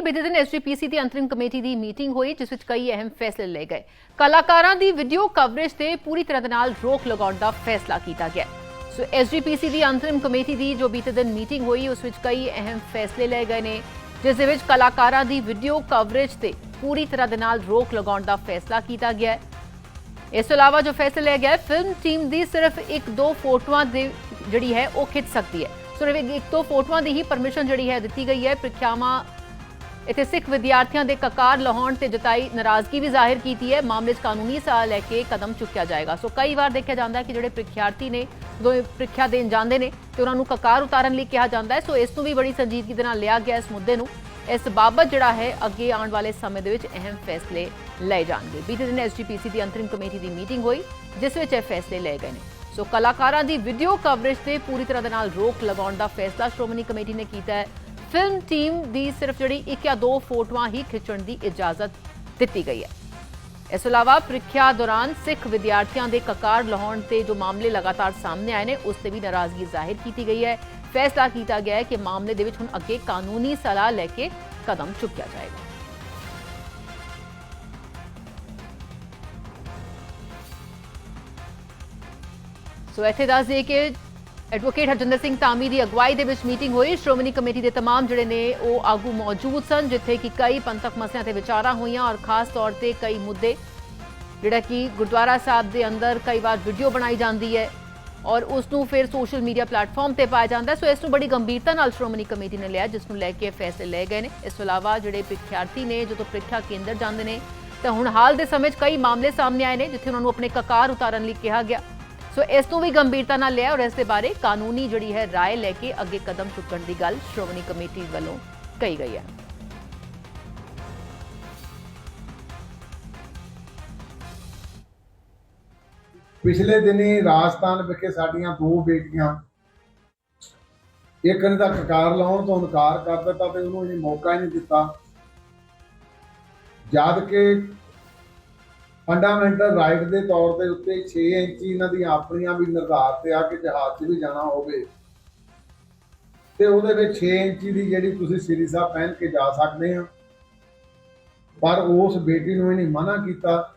ਬੀਤੇ ਦਿਨ ਐਸਜੀਪੀਸੀ ਦੀ ਅੰਤਰਿਮ ਕਮੇਟੀ ਦੀ ਮੀਟਿੰਗ ਹੋਈ, ਜਿਸ ਵਿੱਚ ਕਈ ਅਹਿਮ ਫੈਸਲੇ ਲਏ ਗਏ। ਕਲਾਕਾਰਾਂ ਦੀ ਵੀਡੀਓ ਕਵਰੇਜ ਤੇ ਪੂਰੀ ਤਰ੍ਹਾਂ ਦੇ ਨਾਲ ਰੋਕ ਲਗਾਉਣ ਦਾ ਫੈਸਲਾ ਕੀਤਾ ਗਿਆ। ਸੋ ਐਸਜੀਪੀਸੀ ਦੀ ਅੰਤਰਿਮ ਕਮੇਟੀ ਦੀ ਜੋ ਬੀਤੇ ਦਿਨ ਮੀਟਿੰਗ ਹੋਈ, ਉਸ ਵਿੱਚ ਕਈ ਅਹਿਮ ਫੈਸਲੇ ਲਏ ਗਏ ਨੇ, ਜਿਸ ਦੇ ਵਿੱਚ ਕਲਾਕਾਰਾਂ ਦੀ ਵੀਡੀਓ ਕਵਰੇਜ ਤੇ ਪੂਰੀ ਤਰ੍ਹਾਂ ਦੇ ਨਾਲ ਰੋਕ ਲਗਾਉਣ ਦਾ ਫੈਸਲਾ ਕੀਤਾ ਗਿਆ ਇਸ ਤੋਂ ਇਲਾਵਾ ਜੋ ਫੈਸਲਾ ਲਿਆ ਗਿਆ ਫਿਲਮ ਟੀਮ ਦੀ ਸਿਰਫ ਇੱਕ ਦੋ ਫੋਟੋਆਂ ਦੀ ਜਿਹੜੀ ਹੈ, ਉਹ ਖਿੱਚ ਸਕਦੀ ਹੈ। ਸਿਰਫ ਇੱਕ ਦੋ ਫੋਟੋਆਂ ਦੀ ਹੀ ਪਰਮਿਸ਼ਨ ਜਿਹੜੀ ਹੈ, ਦਿੱਤੀ ਗਈ ਹੈ। ਪ੍ਰੀਖਿਆਵਾਂ ਇੱਥੇ ਸਿੱਖ ਵਿਦਿਆਰਥੀਆਂ ਦੇ ਕਕਾਰ ਲਾਹੌਣ ਤੇ ਜਤਾਈ ਨਾਰਾਜ਼ਗੀ ਵੀ ਜ਼ਾਹਿਰ ਕੀਤੀ ਹੈ। ਮਾਮਲੇ 'ਚ ਕਾਨੂੰਨੀ ਸਲਾਹ ਲੈ ਕੇ ਕਦਮ ਚੁੱਕਿਆ ਜਾਏਗਾ। ਸੋ ਕਈ ਵਾਰ ਦੇਖਿਆ ਜਾਂਦਾ ਹੈ ਕਿ ਜਿਹੜੇ ਪ੍ਰੀਖਿਆਰਥੀ ਨੇ ਜਦੋਂ ਪ੍ਰੀਖਿਆ ਦੇਣ ਜਾਂਦੇ ਨੇ ਤੇ ਉਹਨਾਂ ਨੂੰ ਕਕਾਰ ਉਤਾਰਨ ਲਈ ਕਿਹਾ ਜਾਂਦਾ ਹੈ। ਸੋ ਇਸ ਨੂੰ ਵੀ ਬੜੀ ਸੰਜੀਦਗੀ ਦੇ ਨਾਲ ਲਿਆ ਗਿਆ ਇਸ ਮੁੱਦੇ ਨੂੰ। ਇਸ ਬਾਬਤ ਜਿਹੜਾ ਹੈ, ਅੱਗੇ ਆਉਣ ਵਾਲੇ ਸਮੇਂ ਦੇ ਵਿੱਚ ਅਹਿਮ ਫੈਸਲੇ ਲਏ ਜਾਣਗੇ। ਬੀਤੇ ਦਿਨ ਐਸਜੀਪੀਸੀ ਦੀ ਅੰਤਰਿਮ ਕਮੇਟੀ ਦੀ ਮੀਟਿੰਗ ਹੋਈ, ਜਿਸ ਵਿੱਚ ਇਹ ਫੈਸਲੇ ਲਏ ਗਏ ਨੇ। ਸੋ ਕਲਾਕਾਰਾਂ ਦੀ ਵੀਡੀਓ ਕਵਰੇਜ ਤੇ ਪੂਰੀ ਤਰ੍ਹਾਂ ਦੇ ਨਾਲ ਰੋਕ ਲਗਾਉਣ ਦਾ ਫੈਸਲਾ ਸ਼੍ਰੋਮਣੀ ਕਮੇਟੀ ਨੇ ਕੀਤਾ ਹੈ। ਫਿਲਮ ਟੀਮ ਦੀ ਸਿਰਫ ਜਿਹੜੀ ਇੱਕ ਜਾਂ ਦੋ ਫੋਟੋਆਂ ਹੀ ਖਿੱਚਣ ਦੀ ਇਜਾਜ਼ਤ ਦਿੱਤੀ ਗਈ ਹੈ। ਇਸ ਤੋਂ ਇਲਾਵਾ ਪ੍ਰੀਖਿਆ ਦੌਰਾਨ ਸਿੱਖ ਵਿਦਿਆਰਥੀਆਂ ਦੇ ਕਕਾਰ ਲਾਹੌਣ ਤੇ ਜੋ ਮਾਮਲੇ ਲਗਾਤਾਰ ਸਾਹਮਣੇ ਆਏ ਨੇ, ਉਸ ਤੇ ਵੀ ਨਾਰਾਜ਼ਗੀ ਜ਼ਾਹਿਰ ਕੀਤੀ ਗਈ ਹੈ। ਫੈਸਲਾ ਕੀਤਾ ਗਿਆ ਹੈ ਕਿ ਮਾਮਲੇ ਦੇ ਵਿੱਚ ਹੁਣ ਅੱਗੇ ਕਾਨੂੰਨੀ ਸਲਾਹ ਲੈ ਕੇ ਕਦਮ ਚੁੱਕਿਆ ਜਾਏਗਾ। ਸੋ ਇੱਥੇ ਦੱਸ ਦਈਏ ਕਿ ਐਡਵੋਕੇਟ ਹਰਜਿੰਦਰ ਸਿੰਘ ਧਾਮੀ ਦੀ ਅਗਵਾਈ ਦੇ ਵਿੱਚ ਮੀਟਿੰਗ ਹੋਈ ਸ਼੍ਰੋਮਣੀ ਕਮੇਟੀ ਦੇ तमाम ਜਿਹੜੇ ਨੇ ਉਹ ਆਗੂ ਮੌਜੂਦ ਸਨ ਜਿੱਥੇ ਕਿ ਕਈ ਪੰਥਕ ਮਸਲਿਆਂ ਤੇ ਵਿਚਾਰਾਂ ਹੋਈਆਂ ਔਰ ਖਾਸ ਤੌਰ ਤੇ ਕਈ ਮੁੱਦੇ ਜਿਹੜਾ ਕਿ ਗੁਰਦੁਆਰਾ ਸਾਹਿਬ ਦੇ ਅੰਦਰ ਕਈ ਵਾਰ ਵੀਡੀਓ ਬਣਾਈ ਜਾਂਦੀ ਹੈ ਔਰ ਉਸ ਨੂੰ ਫਿਰ ਸੋਸ਼ਲ ਮੀਡੀਆ ਪਲੇਟਫਾਰਮ ਤੇ ਪਾਇਆ ਜਾਂਦਾ ਹੈ। ਸੋ ਇਸ ਨੂੰ ਬੜੀ ਗੰਭੀਰਤਾ ਨਾਲ ਸ਼੍ਰੋਮਣੀ ਕਮੇਟੀ ਨੇ ਲਿਆ ਜਿਸ ਨੂੰ ਲੈ ਕੇ ਇਹ ਫੈਸਲੇ ਲਏ ਗਏ ਨੇ ਇਸ ਤੋਂ ਇਲਾਵਾ ਜਿਹੜੇ ਪ੍ਰੀਖਿਆਰਥੀ ਨੇ ਜਦੋਂ ਪ੍ਰੀਖਿਆ ਕੇਂਦਰ ਜਾਂਦੇ ਨੇ ਤਾਂ ਹੁਣ ਹਾਲ ਦੇ ਸਮੇਂ 'ਚ ਕਈ ਮਾਮਲੇ ਸਾਹਮਣੇ ਆਏ ਨੇ ਜਿੱਥੇ ਉਹਨਾਂ ਨੂੰ ਆਪਣੇ ਕਕਾਰ ਉਤਾਰਨ ਲਈ ਕਿਹਾ ਗਿਆ ਸੋ ਇਸ ਨੂੰ ਵੀ ਗੰਭੀਰਤਾ ਨਾਲ ਲਿਆ ਔਰ ਇਸ ਦੇ ਬਾਰੇ ਕਾਨੂੰਨੀ ਜਿਹੜੀ ਹੈ ਰਾਏ ਲੈ ਕੇ ਅੱਗੇ ਕਦਮ ਚੁੱਕਣ ਦੀ ਗੱਲ ਸ਼੍ਰੋਮਣੀ ਕਮੇਟੀ ਵੱਲੋਂ ਕਹੀ ਗਈ ਹੈ। ਪਿਛਲੇ ਦਿਨੀ ਰਾਜਸਥਾਨ ਵਿਖੇ ਸਾਡੀਆਂ ਦੋ ਬੇਟੀਆਂ ਇੱਕ ਨੇ ਤਾਂ ਕਕਾਰ ਲਾਉਣ ਤੋਂ ਇਨਕਾਰ ਕਰ ਦਿੱਤਾ ਤੇ ਉਹਨੂੰ ਇਹ ਮੌਕਾ ਹੀ ਨਹੀਂ ਦਿੱਤਾ। ਜਦ ਕਿ ਫੰਡਾਮੈਂਟਲ ਰਾਈਟ ਦੇ ਤੌਰ ਤੇ ਉੱਤੇ 6 ਇੰਚੀ ਇਹਨਾਂ ਦੀਆਂ ਆਪਣੀਆਂ ਵੀ ਨਿਰਧਾਰਤ ਆ ਕਿ ਜਹਾਜ਼ 'ਚ ਵੀ ਜਾਣਾ ਹੋਵੇ। ਤੇ ਉਹਦੇ ਵਿੱਚ 6 ਇੰਚੀ ਦੀ ਜਿਹੜੀ ਤੁਸੀਂ ਸ੍ਰੀ ਸਾਹਿਬ ਪਹਿਨ ਕੇ ਜਾ ਸਕਦੇ ਆ। ਪਰ ਉਸ ਬੇਟੀ ਨੂੰ ਇਹਨੇ ਮਨਾ ਕੀਤਾ।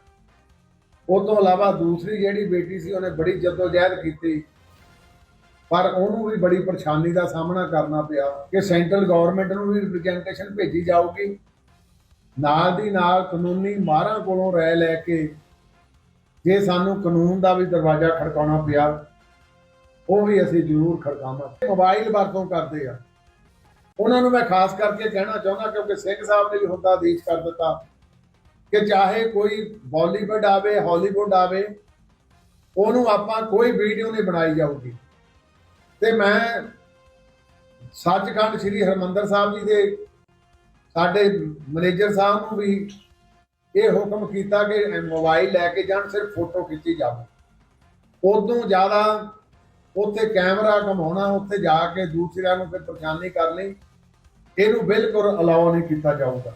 ਉਹ ਤੋਂ ਇਲਾਵਾ ਦੂਸਰੀ ਜਿਹੜੀ ਬੇਟੀ ਸੀ, ਉਹਨੇ ਬੜੀ ਜਦੋਜਹਿਦ ਕੀਤੀ। ਪਰ ਉਹਨੂੰ ਵੀ ਬੜੀ ਪਰੇਸ਼ਾਨੀ ਦਾ ਸਾਹਮਣਾ ਕਰਨਾ ਪਿਆ ਕਿ ਸੈਂਟਰਲ ਗਵਰਨਮੈਂਟ ਨੂੰ ਵੀ ਰਿਪਰੈਜ਼ੈਂਟੇਸ਼ਨ ਭੇਜੀ ਜਾਊਗੀ। ਨਾਲ ਦੀ ਨਾਲ ਕਾਨੂੰਨੀ ਮਾਹਰਾਂ ਕੋਲੋਂ ਰਾਏ ਲੈ ਕੇ ਜੇ ਸਾਨੂੰ ਕਾਨੂੰਨ ਦਾ ਵੀ ਦਰਵਾਜ਼ਾ ਖੜਕਾਉਣਾ ਪਿਆ, ਉਹ ਵੀ ਅਸੀਂ ਜ਼ਰੂਰ ਖੜਕਾਵਾਂਗੇ। ਮੋਬਾਈਲ ਵਰਤੋਂ ਕਰਦੇ ਆ। ਉਹਨਾਂ ਨੂੰ ਮੈਂ ਖਾਸ ਕਰਕੇ ਕਹਿਣਾ ਚਾਹੁੰਦਾ, ਕਿਉਂਕਿ ਸਿੰਘ ਸਾਹਿਬ ਨੇ ਵੀ ਹੁੰਦਾ ਆਦੇਸ਼ ਕਰ ਦਿੱਤਾ ਕਿ ਚਾਹੇ ਕੋਈ ਬਾਲੀਵੁੱਡ ਆਵੇ, ਹਾਲੀਵੁੱਡ ਆਵੇ, ਉਹਨੂੰ ਆਪਾਂ ਕੋਈ ਵੀਡੀਓ ਨਹੀਂ ਬਣਾਈ ਜਾਊਗੀ। ਤੇ ਮੈਂ ਸੱਚਖੰਡ ਸ੍ਰੀ ਹਰਮੰਦਰ ਸਾਹਿਬ ਜੀ ਦੇ ਸਾਡੇ ਮੈਨੇਜਰ ਸਾਹਿਬ ਨੂੰ ਵੀ ਇਹ ਹੁਕਮ ਕੀਤਾ ਕਿ ਮੋਬਾਈਲ ਲੈ ਕੇ ਜਾਣ, ਸਿਰਫ ਫੋਟੋ ਖਿੱਚੀ ਜਾਵੇ। ਉਦੋਂ ਜ਼ਿਆਦਾ ਉੱਥੇ ਕੈਮਰਾ ਘਮਾਉਣਾ, ਉੱਥੇ ਜਾ ਕੇ ਦੂਸਰਿਆਂ ਨੂੰ ਫਿਰ ਪਰੇਸ਼ਾਨੀ ਕਰਨੀ, ਇਹਨੂੰ ਬਿਲਕੁਲ ਅਲਾਉ ਨਹੀਂ ਕੀਤਾ ਜਾਊਗਾ।